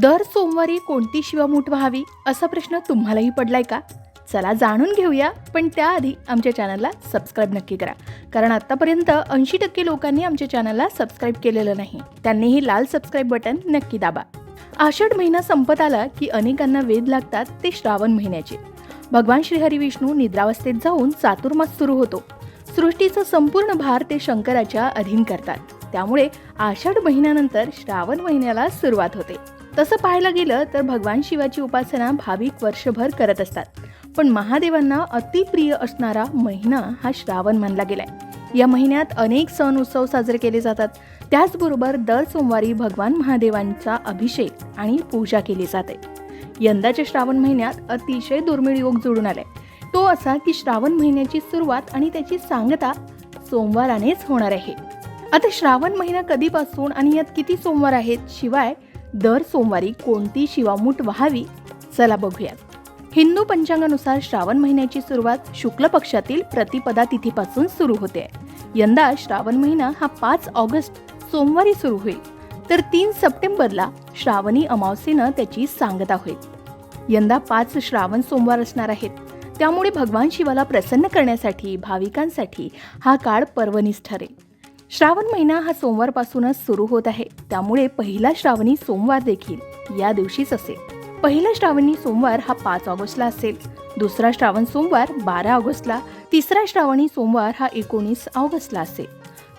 दर सोमवारी कोणती शिवमूठ व्हावी असा प्रश्न तुम्हालाही पडलाय का? चला जाणून घेऊया पण त्याआधी आमच्या चॅनलला सबस्क्राईब नक्की करा. कारण आत्तापर्यंत ऐंशी टक्के लोकांनी आमच्या चॅनलला सबस्क्राईब केलेलं नाही. त्यांनीही लाल सबस्क्राईब बटन नक्की दाबा. आषाढ महिना संपत आला की अनेकांना वेध लागतात ते श्रावण महिन्याचे. भगवान श्रीहरी विष्णू निद्रावस्थेत जाऊन चातुर्मास सुरू होतो. सृष्टीचा संपूर्ण भार ते शंकराच्या अधीन करतात. त्यामुळे आषाढ महिन्यानंतर श्रावण महिन्याला सुरुवात होते. तसं पाहायला गेलं तर भगवान शिवाची उपासना भाविक वर्षभर करत असतात. पण महादेवांना अतिप्रिय असणारा महिना हा श्रावण मानला गेलाय. या महिन्यात अनेक सण उत्सव साजरे केले जातात. त्याचबरोबर दर सोमवारी भगवान महादेवांचा अभिषेक आणि पूजा केली जाते. यंदाच्या श्रावण महिन्यात अतिशय दुर्मिळ योग जुळून आलाय. तो असा की श्रावण महिन्याची सुरुवात आणि त्याची सांगता सोमवारानेच होणार आहे. आता श्रावण महिना कधीपासून आणि यात किती सोमवार आहेत शिवाय दर सोमवारी कोणती शिवामूठ व्हावी? चला बघूयात. हिंदू पंचांगानुसार श्रावण महिन्याची सुरुवात शुक्ल पक्षातील प्रतिपदा तिथीपासून सुरू होते. यंदा श्रावण महिना हा पाच ऑगस्ट सोमवारी सुरू होईल. तर तीन सप्टेंबरला श्रावणी अमावस्येनं त्याची सांगता होईल. यंदा पाच श्रावण सोमवार असणार आहेत. त्यामुळे भगवान शिवाला प्रसन्न करण्यासाठी भाविकांसाठी हा काळ पर्वणीस ठरेल. श्रावण महिना हा सोमवारपासूनच सुरू होत आहे. त्यामुळे पहिला श्रावणी सोमवार देखील या दिवशीच असेल. पहिला श्रावणी सोमवार हा पाच ऑगस्टला असेल. दुसरा श्रावण सोमवार बारा ऑगस्टला. तिसरा श्रावणी सोमवार हा एकोणीस ऑगस्टला असेल.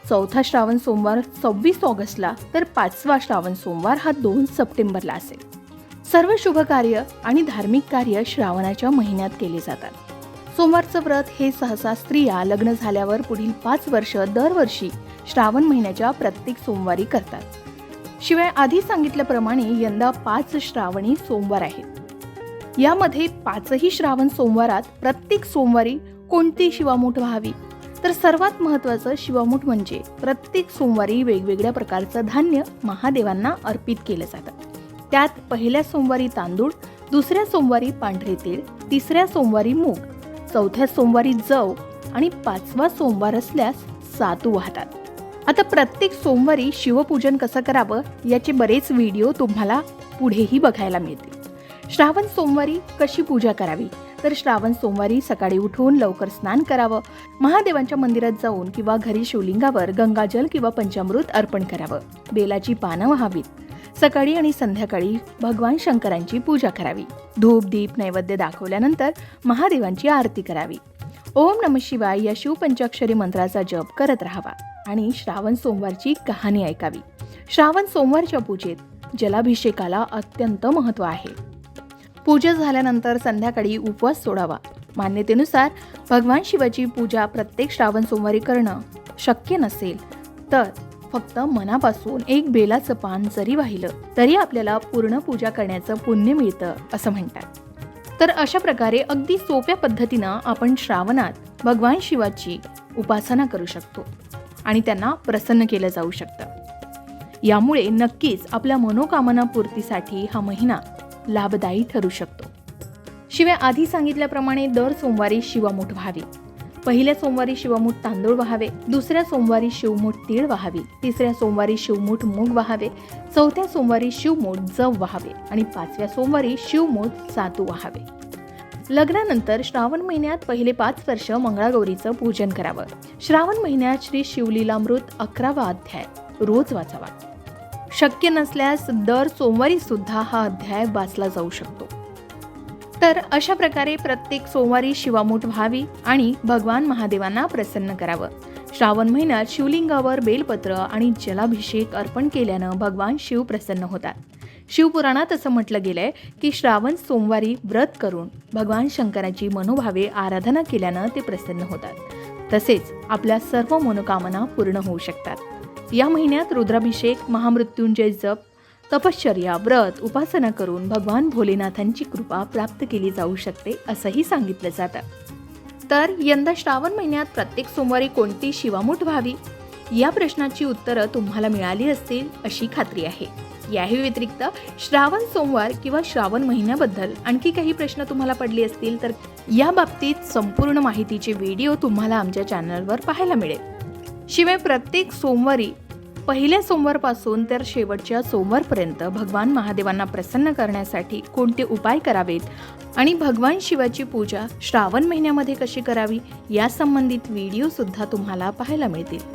चौथा श्रावण सोमवार सव्वीस ऑगस्टला. तर पाचवा श्रावण सोमवार हा दोन सप्टेंबरला असेल. सर्व शुभ कार्य आणि धार्मिक कार्य श्रावणाच्या महिन्यात केले जातात. सोमवारचं व्रत हे सहसा स्त्रिया लग्न झाल्यावर पुढील पाच वर्ष दरवर्षी श्रावण महिन्याच्या प्रत्येक सोमवारी करतात. शिवाय आधी सांगितल्याप्रमाणे यंदा पाच श्रावणी सोमवार आहेत. यामध्ये पाचही श्रावण सोमवारात प्रत्येक सोमवारी कोणती शिवामूठ व्हावी? तर सर्वात महत्त्वाचं शिवामूठ म्हणजे प्रत्येक सोमवारी वेगवेगळ्या प्रकारचं धान्य महादेवांना अर्पित केलं जातं. त्यात पहिल्या सोमवारी तांदूळ दुसऱ्या सोमवारी पांढरे तीळ तिसऱ्या सोमवारी मूग चौथ्या सोमवारी जव आणि पाचवा सोमवार असल्यास सातू वाहतात. आता प्रत्येक सोमवारी शिवपूजन कसं करावं याचे बरेच व्हिडिओ तुम्हाला पुढेही बघायला मिळतील. श्रावण सोमवारी कशी पूजा करावी? तर श्रावण सोमवारी सकाळी उठून लवकर स्नान करावं महादेवांच्या मंदिरात जाऊन किंवा घरी शिवलिंगावर गंगाजल किंवा पंचामृत अर्पण करावं बेलाची पानं व्हावीत. सकाळी आणि संध्याकाळी भगवान शंकरांची पूजा करावी. धूप दीप नैवेद्य दाखवल्यानंतर महादेवांची आरती करावी. ओम नम शिवाय या शिवपंचाक्षरी मंत्राचा जप करत राहावा. आणि श्रावण सोमवारची कहाणी ऐकावी. श्रावण सोमवारच्या पूजेत जलाभिषेकाला अत्यंत महत्त्व आहे. पूजा झाल्यानंतर संध्याकाळी उपवास सोडावा. मान्यतेनुसार भगवान शिवाची पूजा प्रत्येक श्रावण सोमवारी करणं शक्य नसेल तर फक्त मनापासून एक बेलाचं पान जरी वाहिलं तरी आपल्याला पूर्ण पूजा करण्याचं पुण्य मिळतं असं म्हणतात. तर अशा प्रकारे अगदी सोप्या पद्धतीनं आपण श्रावणात भगवान शिवाची उपासना करू शकतो. आणि त्यांना प्रसन्न केलं जाऊ शकतं. यामुळे नक्कीच आपल्या मनोकामना पूर्तीसाठी हा महिना लाभदायी ठरू शकतो. शिवाय आधी सांगितल्याप्रमाणे दर सोमवारी शिवमूठ व्हावी. पहिल्या सोमवारी शिवमूठ तांदूळ व्हावे दुसऱ्या सोमवारी शिवमूठ तीळ व्हावी तिसऱ्या सोमवारी शिवमूठ मूग व्हावे चौथ्या सोमवारी शिवमूठ जव व्हावे आणि पाचव्या सोमवारी शिवमूठ सातू व्हावे. लग्नानंतर श्रावण महिन्यात पहिले पाच वर्ष मंगळागौरीचं पूजन करावं. श्रावण महिन्यात श्री शिवलीलामृत अकरावा अध्याय रोज वाचावा. शक्य नसल्यास दर सोमवारी सुद्धा हा अध्याय वाचला जाऊ शकतो. तर अशा प्रकारे प्रत्येक सोमवारी शिवामूठ व्हावी आणि भगवान महादेवांना प्रसन्न करावं. श्रावण महिन्यात शिवलिंगावर बेलपत्र आणि जलाभिषेक अर्पण केल्यानं भगवान शिव प्रसन्न होतात. शिवपुराणात असं म्हटलं गेलंय की श्रावण सोमवारी व्रत करून भगवान शंकराची मनोभावे आराधना केल्यानं ते प्रसन्न होतात. तसेच आपल्या सर्व मनोकामना पूर्ण होऊ शकतात. या महिन्यात रुद्राभिषेक महामृत्युंजय जप तपश्चर्या व्रत उपासना करून भगवान भोलेनाथांची कृपा प्राप्त केली जाऊ शकते असंही सांगितलं जातं. तर यंदा श्रावण महिन्यात प्रत्येक सोमवारी कोणती शिवामूठ व्हावी? या प्रश्नाची उत्तरं तुम्हाला मिळाली असतील अशी खात्री आहे. याही व्यतिरिक्त श्रावण सोमवार किंवा श्रावण महिन्याबद्दल आणखी काही प्रश्न तुम्हाला पडले असतील तर या बाबतीत संपूर्ण माहितीचे व्हिडिओ तुम्हाला आमच्या चॅनलवर पाहायला मिळेल. शिवाय प्रत्येक सोमवारी पहिल्या सोमवारपासून तर शेवटच्या सोमवारपर्यंत भगवान महादेवांना प्रसन्न करण्यासाठी कोणते उपाय करावेत आणि भगवान शिवाची पूजा श्रावण महिन्यामध्ये कशी करावी या संबंधित व्हिडिओसुद्धा तुम्हाला पाहायला मिळतील.